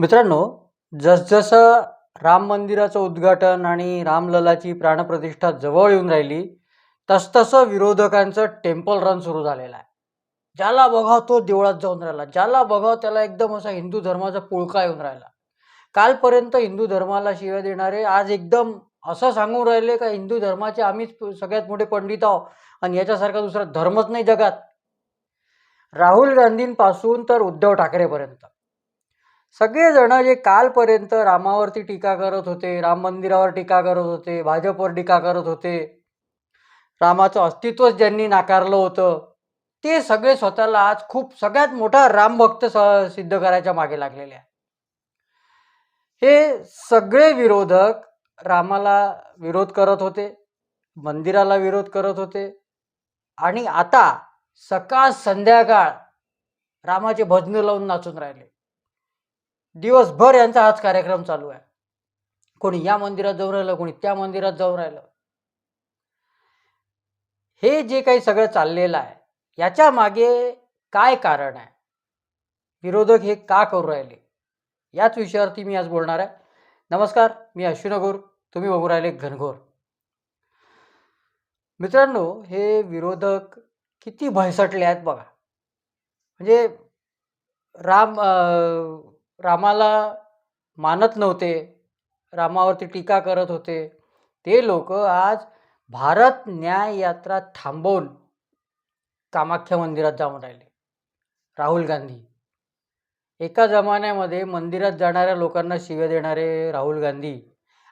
मित्रांनो, जसजसं राम मंदिराचं उद्घाटन आणि रामललाची प्राणप्रतिष्ठा जवळ येऊन राहिली, तसतसं विरोधकांचं टेम्पल रन सुरू झालेलं आहे. ज्याला बघावं तो देवळात जाऊन राहिला. ज्याला बघावं त्याला एकदम असा हिंदू धर्माचा पुळका येऊन राहिला. कालपर्यंत हिंदू धर्माला शिव्या देणारे आज एकदम असं सांगून राहिले का हिंदू धर्माचे आम्हीच सगळ्यात मोठे पंडित आहोत आणि याच्यासारखा दुसरा धर्मच नाही जगात. राहुल गांधींपासून तर उद्धव ठाकरेपर्यंत सगळेजण जे कालपर्यंत रामावरती टीका करत होते, राम मंदिरावर टीका करत होते, भाजपवर टीका करत होते, रामाचं अस्तित्वच ज्यांनी नाकारलं होतं, ते सगळे स्वतःला आज खूप सगळ्यात मोठा रामभक्त स- सिद्ध करायच्या मागे लागलेले आहे. हे सगळे विरोधक रामाला विरोध करत होते, मंदिराला विरोध करत होते आणि आता सकाळ संध्याकाळ रामाचे भजनं लावून नाचून राहिले. दिवसभर यांचा हाच कार्यक्रम चालू आहे. कोणी या मंदिरात जाऊन राहिलं, कोणी त्या मंदिरात जाऊन राहिलं. हे जे काही सगळं चाललेलं आहे, याच्या मागे काय कारण आहे? विरोधक हे का करू राहिले? याच विषयावरती मी आज बोलणार आहे. नमस्कार, मी अश्विनगोर तुम्ही बघू राहिले घनघोर. मित्रांनो, हे विरोधक किती भयसटले आहेत बघा. म्हणजे राम रामाला मानत नव्हते, रामावरती टीका करत होते. ते लोक आज भारत न्याय यात्रा थांबवून कामाख्या मंदिरात जाऊन राहिले. राहुल गांधी. एका जमान्यामध्ये मंदिरात जाणाऱ्या लोकांना शिव्या देणारे राहुल गांधी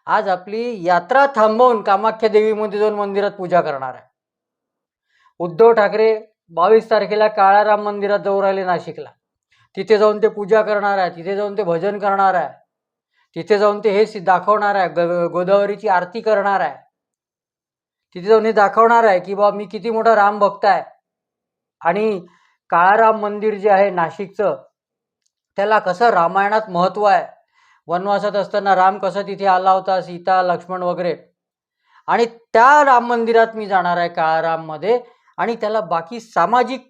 आज आपली यात्रा थांबवून कामाख्या देवीमध्ये जाऊन मंदिरात पूजा करणार आहे. उद्धव ठाकरे बावीस तारखेला काळाराम मंदिरात जाऊन राहिले नाशिकला. तिथे जाऊन ते पूजा करणार आहे, तिथे जाऊन ते भजन करणार आहे, तिथे जाऊन ते हे दाखवणार आहे, ग गोदावरीची आरती करणार आहे. तिथे जाऊन हे दाखवणार आहे की बाबा मी किती मोठा राम भक्त आहे आणि काळाराम मंदिर जे आहे नाशिकचं त्याला कसं रामायणात महत्त्व आहे. वनवासात असताना राम कसं तिथे आला होता, सीता, लक्ष्मण वगैरे आणि त्या राम मंदिरात मी जाणार आहे काळाराममध्ये आणि त्याला बाकी सामाजिक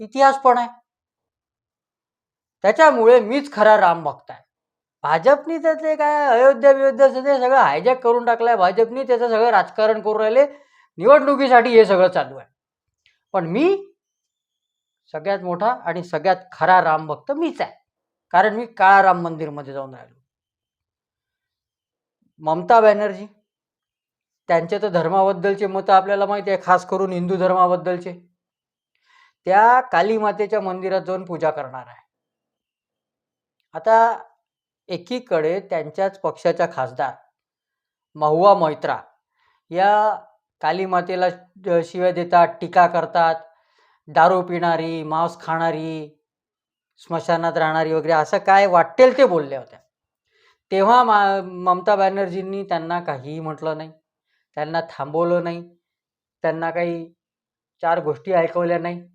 इतिहास पण आहे. त्याच्यामुळे मीच खरा राम भक्त आहे. भाजपनी त्याचे काय अयोध्या बियोध्याचं ते सगळं हायजॅक करून टाकलंय. भाजपनी त्याचं सगळं राजकारण करून राहिले. निवडणुकीसाठी हे सगळं चालू आहे. पण मी सगळ्यात मोठा आणि सगळ्यात खरा राम भक्त मीच आहे. कारण मी काळा राम मंदिरमध्ये जाऊन राहिलो. ममता बॅनर्जी त्यांचे तर धर्माबद्दलचे मतं आपल्याला माहिती आहे, खास करून हिंदू धर्माबद्दलचे. त्या काली मातेच्या मंदिरात जाऊन पूजा करणार आहे. आता एकीकडे त्यांच्याच पक्षाच्या खासदार महुआ मैत्रा या काली मातेला शिव्या देतात, टीका करतात, दारू पिणारी, मांस खाणारी, स्मशानात राहणारी वगैरे असं काय वाटेल ते बोलल्या होत्या. तेव्हा मा ममता बॅनर्जींनी त्यांना काहीही म्हटलं नाही. त्यांना थांबवलं नाही. त्यांना काही चार गोष्टी ऐकवल्या नाही.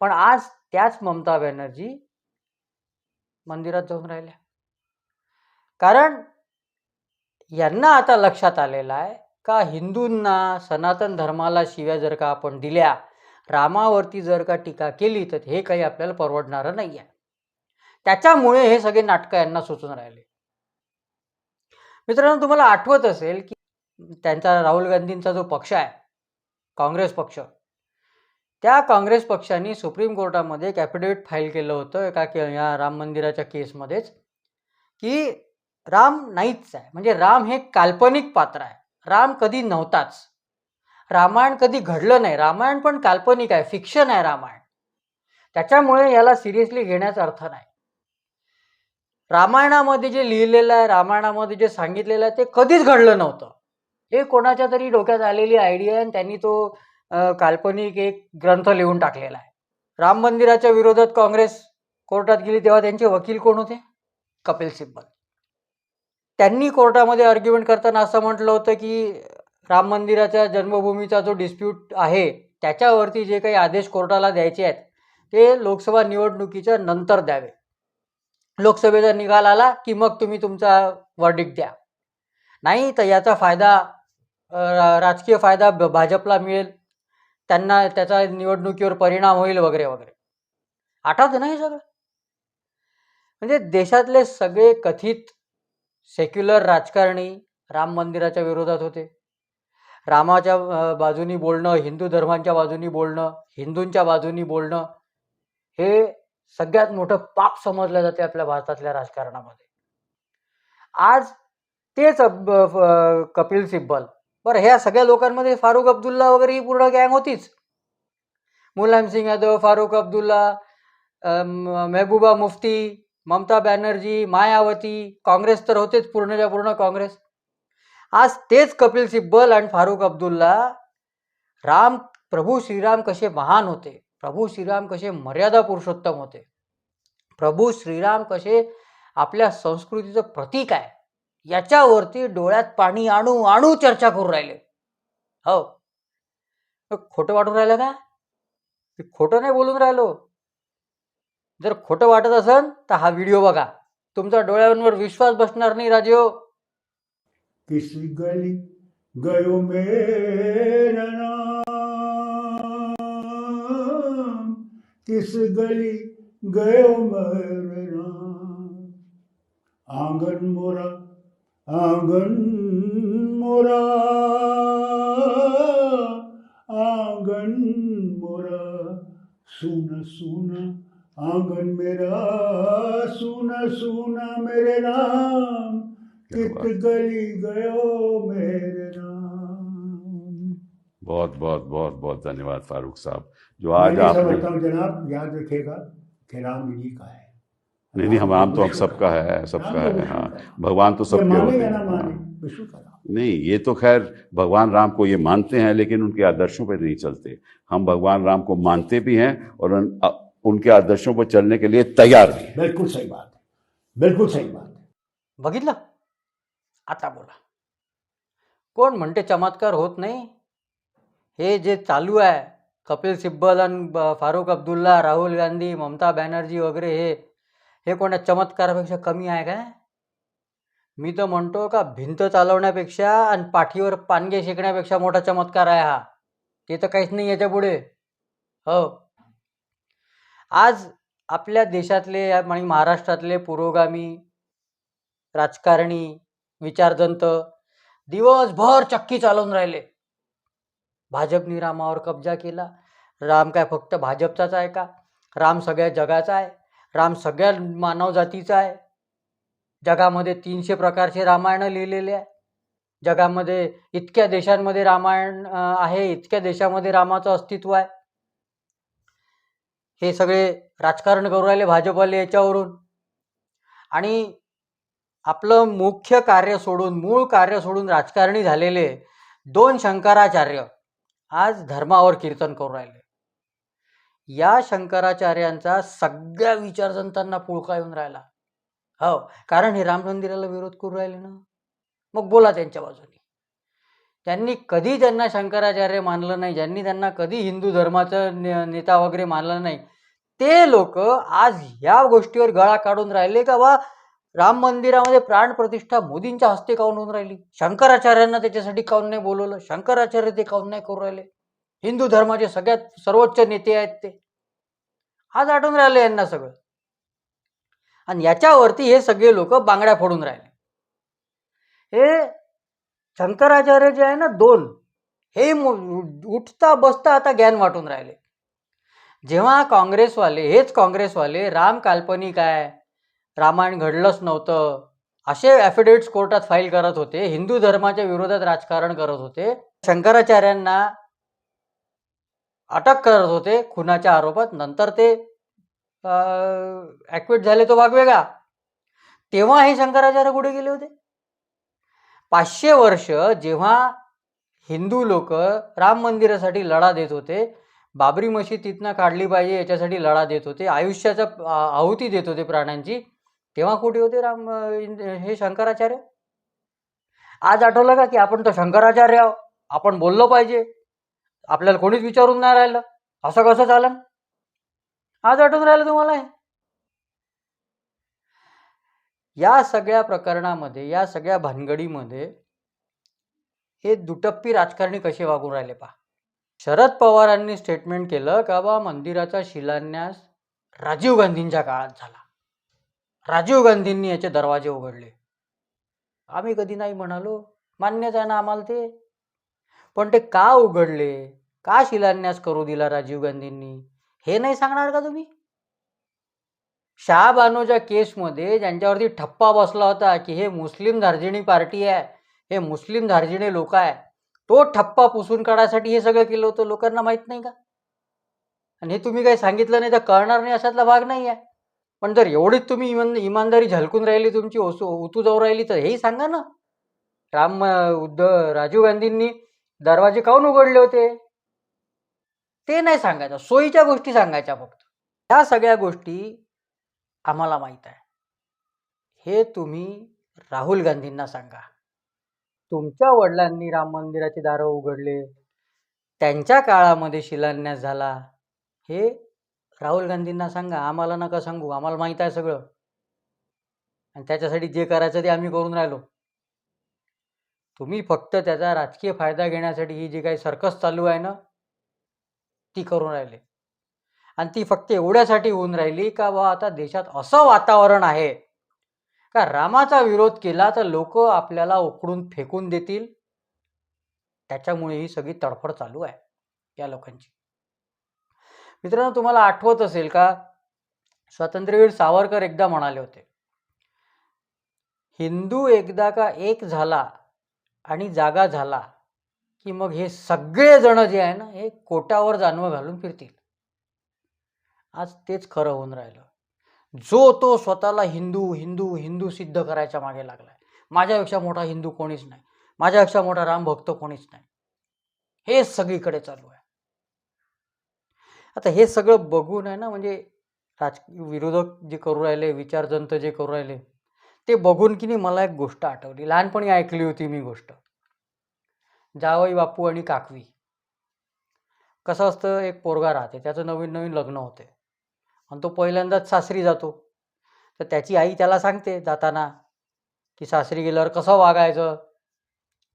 पण आज त्याच ममता बॅनर्जी मंदिरात जाऊन राहिल्या. कारण यांना आता लक्षात आलेलं आहे का हिंदूंना, सनातन धर्माला शिव्या जर का आपण दिल्या, रामावरती जर का टीका केली, तर हे काही आपल्याला परवडणारं नाही आहे. त्याच्यामुळे हे सगळे नाटकं यांना सुचून राहिले. मित्रांनो, तुम्हाला आठवत असेल की त्यांचा राहुल गांधींचा जो पक्ष आहे, काँग्रेस पक्ष, त्या काँग्रेस पक्षाने सुप्रीम कोर्टामध्ये एक ॲफिडेविट फाईल केलं होतं एका के या राम मंदिराच्या केसमध्येच, की राम नाहीच आहे. म्हणजे राम हे काल्पनिक पात्र आहे. राम कधी नव्हताच. रामायण कधी घडलं नाही. रामायण पण काल्पनिक आहे, फिक्शन आहे रामायण. त्याच्यामुळे याला सिरियसली घेण्याचा अर्थ नाही. रामायणामध्ये जे लिहिलेलं आहे, रामायणामध्ये जे सांगितलेलं आहे, ते कधीच घडलं नव्हतं. हे कोणाच्या तरी डोक्यात आलेली आयडिया आहे आणि त्यांनी तो काल्पनिक एक ग्रंथ लिहून टाकलेला आहे. राम मंदिराच्या विरोधात काँग्रेस कोर्टात गेली तेव्हा त्यांचे वकील कोण होते? कपिल सिब्बल. त्यांनी कोर्टामध्ये आर्ग्युमेंट करताना असं म्हटलं होतं की राम मंदिराच्या जन्मभूमीचा जो डिस्प्यूट आहे, त्याच्यावरती जे काही आदेश कोर्टाला द्यायचे आहेत, ते लोकसभा निवडणुकीच्या नंतर द्यावे. लोकसभेचा निकाल आला की मग तुम्ही तुमचा वर्डिक द्या. नाही तर याचा फायदा रा राजकीय फायदा भाजपला मिळेल. त्यांना त्याचा निवडणुकीवर परिणाम होईल वगैरे, वगैरे. आठवतं ना हे सगळं? म्हणजे देशातले सगळे कथित सेक्युलर राजकारणी राम मंदिराच्या विरोधात होते रामाच्या बाजूनी बोलणं हिंदू धर्मांच्या बाजूनी बोलणं हिंदूंच्या बाजूनी बोलणं हे सगळ्यात मोठं पाप समजलं जाते आपल्या भारतातल्या राजकारणामध्ये आज तेच कपिल सिब्बल बरं ह्या सगळ्या लोकांमध्ये फारुख अब्दुल्ला वगैरे ही पूर्ण गँग होतीच. मुलायम सिंग यादव फारुख अब्दुल्ला मेहबूबा मुफ्ती ममता बॅनर्जी मायावती काँग्रेस तर होतेच पूर्णच्या पूर्ण काँग्रेस. आज तेच कपिल सिब्बल आणि फारुख अब्दुल्ला राम प्रभू श्रीराम कसे महान होते. प्रभू श्रीराम कसे मर्यादा पुरुषोत्तम होते. प्रभू श्रीराम कसे आपल्या संस्कृतीचं प्रतीक आहे. याच्यावरती डोळ्यात पाणी आणू आणू चर्चा करू राहिले. हो. खोटं वाटून राहिलं का? खोटं नाही बोलून राहिलो. जर खोटं वाटत असेल तर हा व्हिडिओ बघा. तुमचा डोळ्यांवर विश्वास बसणार नाही राजीव हो. किसी गली गयो मेरा नाम किस गली गयो मेरा नाम। आंगन मोरा आँगन मोरा आँगन मोरा। सुना सुना आँगन मेरा सुना सुना मेरे नाम। कित गली गयो मेरे नाम। बहुत बहुत बहुत बहुत धन्यवाद फारूक साहब जो आज हूँ जनाब याद रखेगा कि राम इन्हीं का है। नहीं नहीं हम आम तो हम सबका है सबका है हाँ। भगवान तो सबके होते हैं हाँ। नहीं ये तो खैर भगवान राम को ये मानते हैं लेकिन उनके आदर्शों पर नहीं चलते। हम भगवान राम को मानते भी हैं और उन, उनके आदर्शों पर चलने के लिए तैयार भी हैं। बिल्कुल सही बात है बिल्कुल सही बात है। बघितलं आता बोला। कोण म्हणते चमत्कार होत नाही? हे जे चालू आहे कपिल सिब्बल आणि फारुख अब्दुल्ला राहुल गांधी ममता बॅनर्जी वगैरे हे हे कोणा चमत्कारापेक्षा कमी आहे काय? मी तर म्हणतो का भिंत चालवण्यापेक्षा आणि पाठीवर पानगे शेकण्यापेक्षा मोठा चमत्कार आहे हा. ते तर काहीच नाही याच्यापुढे. हो. आज आपल्या देशातले आणि महाराष्ट्रातले पुरोगामी राजकारणी विचारदंत दिवसभर चक्की चालवून राहिले. भाजपनी रामावर कब्जा केला. राम काय फक्त भाजपचाच आहे का? राम सगळ्या जगाचा आहे. राम सगळ्या मानवजातीचा आहे. जगामध्ये तीनशे प्रकारचे रामायणं लिहिलेले आहे. जगामध्ये इतक्या देशांमध्ये रामायण आहे इतक्या देशामध्ये रामाचं अस्तित्व आहे. हे सगळे राजकारण करू राहिले भाजपाले याच्यावरून. आणि आपलं मुख्य कार्य सोडून मूळ कार्य सोडून राजकारणी झालेले दोन शंकराचार्य आज धर्मावर कीर्तन करू राहिले. या शंकराचार्यांचा सगळ्या विचारजंतांना पुळका येऊन राहिला. हो कारण हे राम मंदिराला विरोध करू राहिले ना? मग बोला त्यांच्या बाजूने. त्यांनी कधी त्यांना शंकराचार्य मानलं नाही ज्यांनी त्यांना कधी हिंदू धर्माचं ने- नेता वगैरे मानलं नाही ते लोक आज ह्या गोष्टीवर गळा काढून राहिले का बा? राम मंदिरामध्ये प्राण प्रतिष्ठा मोदींच्या हस्ते काऊन होऊन राहिली? शंकराचार्यांना त्याच्यासाठी काऊन नाही बोलवलं? शंकराचार्य ते काऊन नाही करू राहिले? हिंदू धर्माचे सगळ्यात सर्वोच्च नेते आहेत ते. आज आठवून राहिले यांना सगळं. आणि याच्यावरती हे सगळे लोक बांगड्या फोडून राहिले. हे शंकराचार्य जे आहे ना दोन हे उठता बसता आता ज्ञान वाटून राहिले. जेव्हा काँग्रेसवाले हेच काँग्रेसवाले राम काल्पनिक आहे रामायण घडलंच नव्हतं असे ॲफिडेविट्स कोर्टात फाईल करत होते हिंदू धर्माच्या विरोधात राजकारण करत होते शंकराचार्यांना अटक करत होते खुनाच्या आरोपात. नंतर ते ॲक्विट झाले तो भाग वेगळा. तेव्हा हे शंकराचार्य कुठे गेले होते? पाचशे वर्ष जेव्हा हिंदू लोक राम मंदिरासाठी लढा देत होते बाबरी मशीद तिथनं काढली पाहिजे याच्यासाठी लढा देत होते आयुष्याचा आहुती देत होते प्राण्यांची तेव्हा कुठे होते राम हे शंकराचार्य? आज आठवलं का की आपण तर शंकराचार्य आहो आपण बोललो पाहिजे. आपल्याला कोणीच विचारून नाही राहिलं. असं कसं चालन? आज आठवून राहिलं तुम्हाला? हे या सगळ्या प्रकरणामध्ये या सगळ्या भानगडीमध्ये हे दुटप्पी राजकारणी कसे वागून राहिले पहा. शरद पवारांनी स्टेटमेंट केलं का बा मंदिराचा शिलान्यास राजीव गांधींच्या काळात झाला. राजीव गांधींनी याचे दरवाजे उघडले. आम्ही कधी नाही म्हणालो मान्यच आहे ना आम्हाला ते. पण ते का उघडले? का शिलान्यास करू दिला राजीव गांधींनी? हे नाही सांगणार का तुम्ही? शहाबानोच्या केसमध्ये ज्यांच्यावरती ठप्पा बसला होता की हे मुस्लिम धार्जिणी पार्टी आहे हे मुस्लिम धार्जिणी लोक आहे तो ठप्पा पुसून काढायसाठी हे सगळं केलं होतं लोकांना माहीत नाही का? आणि हे तुम्ही काही सांगितलं नाही तर कळणार नाही अशातला भाग नाही आहे. पण जर एवढीच तुम्ही इमान इमानदारी झलकून राहिली तुमची ओसू उतू जाऊ राहिली तर हेही सांगा ना. राम उद्धव राजीव गांधींनी दरवाजे काऊन उघडले होते? ते नाही सांगायचं. सोयीच्या गोष्टी सांगायच्या फक्त. ह्या सगळ्या गोष्टी आम्हाला माहीत आहे. हे तुम्ही राहुल गांधींना सांगा. तुमच्या वडिलांनी राम मंदिराचे दारं उघडले. त्यांच्या काळामध्ये शिलान्यास झाला. हे राहुल गांधींना सांगा. आम्हाला नका सांगू. आम्हाला माहीत आहे सगळं. आणि त्याच्यासाठी जे करायचं ते आम्ही करून राहिलो. तुम्ही फक्त त्याचा राजकीय फायदा घेण्यासाठी ही जी काही सर्कस चालू आहे ना ती करून राहिले. आणि ती फक्त एवढ्यासाठी होऊन राहिली का बा आता देशात असं वातावरण आहे. का रामाचा विरोध केला तर लोक आपल्याला उकडून फेकून देतील? त्याच्यामुळे ही सगळी तडफड चालू आहे या लोकांची. मित्रांनो तुम्हाला आठवत असेल का? स्वातंत्र्यवीर सावरकर एकदा म्हणाले होते हिंदू एकदा का एक झाला आणि जागा झाला की मग हे सगळे जण जे आहे ना हे कोटावर जानवं घालून फिरतील. आज तेच खरं होऊन राहिलं. जो तो स्वतःला हिंदू हिंदू हिंदू सिद्ध करायच्या मागे लागलाय. माझ्यापेक्षा मोठा हिंदू कोणीच नाही. माझ्यापेक्षा मोठा राम भक्त कोणीच नाही. हे सगळीकडे चालू आहे. आता हे सगळं बघून आहे ना म्हणजे राज विरोधक जे करू राहिले विचारजंत जे करू राहिले ते बघून की नाही मला एक गोष्ट आठवली. लहानपणी ऐकली होती मी गोष्ट. जावई बापू आणि काकवी. कसं असतं एक पोरगा राहते त्याचं नवीन नवीन लग्न होते. आणि तो पहिल्यांदाच सासरी जातो. तर त्याची आई त्याला सांगते जाताना की सासरी गेल्यावर कसं वागायचं?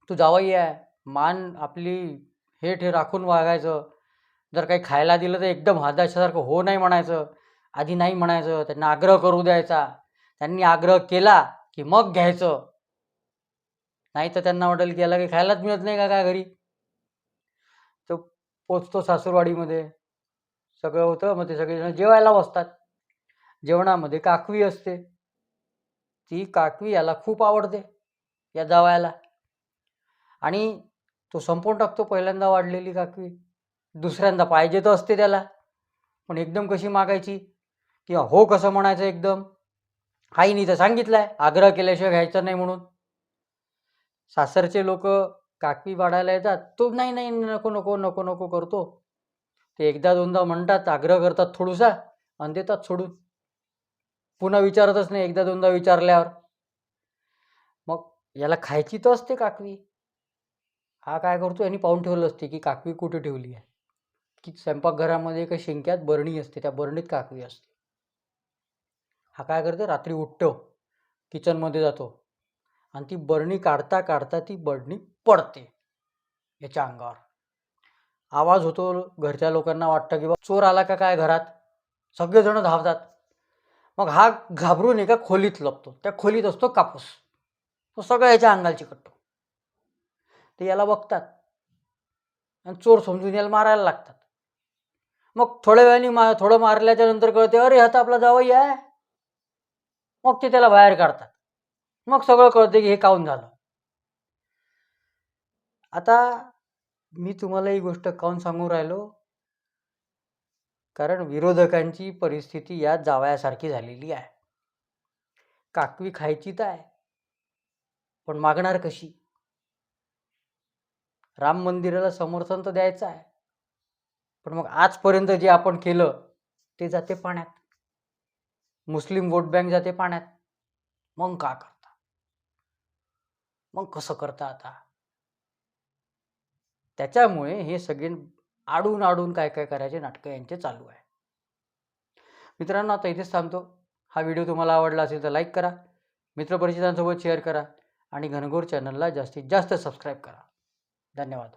तू जावई आहे. मान आपली हे ठे राखून वागायचं. जर काही खायला दिलं तर एकदम हादाशासारखं हो नाही म्हणायचं. आधी नाही म्हणायचं. त्यांना आग्रह करू द्यायचा. त्यांनी आग्रह केला की मग घ्यायचं. नाही तर त्यांना वाटेल की याला काही खायलाच मिळत नाही का काय घरी? तो पोचतो सासूरवाडीमध्ये. सगळं होतं मग ते सगळेजण जेवायला बसतात. जेवणामध्ये काकवी असते. ती काकवी याला खूप आवडते या जावायला. आणि तो संपवून टाकतो पहिल्यांदा वाढलेली काकवी. दुसऱ्यांदा पाहिजे तर असते त्याला. पण एकदम कशी मागायची? किंवा हो कसं म्हणायचं एकदम? आईनी तर सांगितलं आहे आग्रह केल्याशिवाय घ्यायचं नाही म्हणून. सासरचे लोक काकवी वाढायला येतात तो नाही नाही नको नको नको नको करतो. ते एकदा दोनदा म्हणतात आग्रह करतात थोडूसा आणि देतात सोडून. पुन्हा विचारतच नाही एकदा दोनदा विचारल्यावर. मग याला खायची तर असते काकवी. हा काय करतो यांनी पाहून ठेवलं असते की काकवी कुठे ठेवली आहे? की स्वयंपाकघरामध्ये एका शिंक्यात बरणी असते त्या बरणीत काकवी असते. हा काय करते? रात्री उठतो किचनमध्ये जातो आणि ती बरणी काढता काढता ती बरणी पडते याच्या अंगावर. आवाज होतो घरच्या लोकांना वाटतं की बा चोर आला का काय घरात? सगळेजण धावतात. मग हा घाबरून एका खोलीत लपतो. त्या खोलीत असतो कापूस. तो सगळं याच्या अंगाला चिकटतो. ते याला बघतात आणि चोर समजून याला मारायला लागतात. मग थोड्या वेळाने मा थोडं मारल्याच्या नंतर कळते अरे हा तर आपला जावई आहे. मग ते त्याला बाहेर काढतात. मग सगळं कळतं की हे काऊन झालं? आता मी तुम्हाला ही गोष्ट काऊन सांगू राहिलो? कारण विरोधकांची परिस्थिती यात जावयासारखी झालेली आहे. काकवी खायची तर आहे पण मागणार कशी? राम मंदिराला समर्थन तर द्यायचं आहे पण मग आजपर्यंत जे आपण केलं ते जाते पाण्यात. मुस्लिम वोट बँक जाते पाण्यात. मग का करता? मग कसं करता आता? त्याच्यामुळे हे सगळे आडून आडून काय काय करायचे नाटकं यांचे चालू आहे. मित्रांनो आता इथेच थांबतो. हा व्हिडिओ तुम्हाला आवडला असेल तर लाईक करा मित्रपरिचितांसोबत शेअर करा आणि घनघोर चॅनलला जास्तीत जास्त सबस्क्राईब करा. धन्यवाद.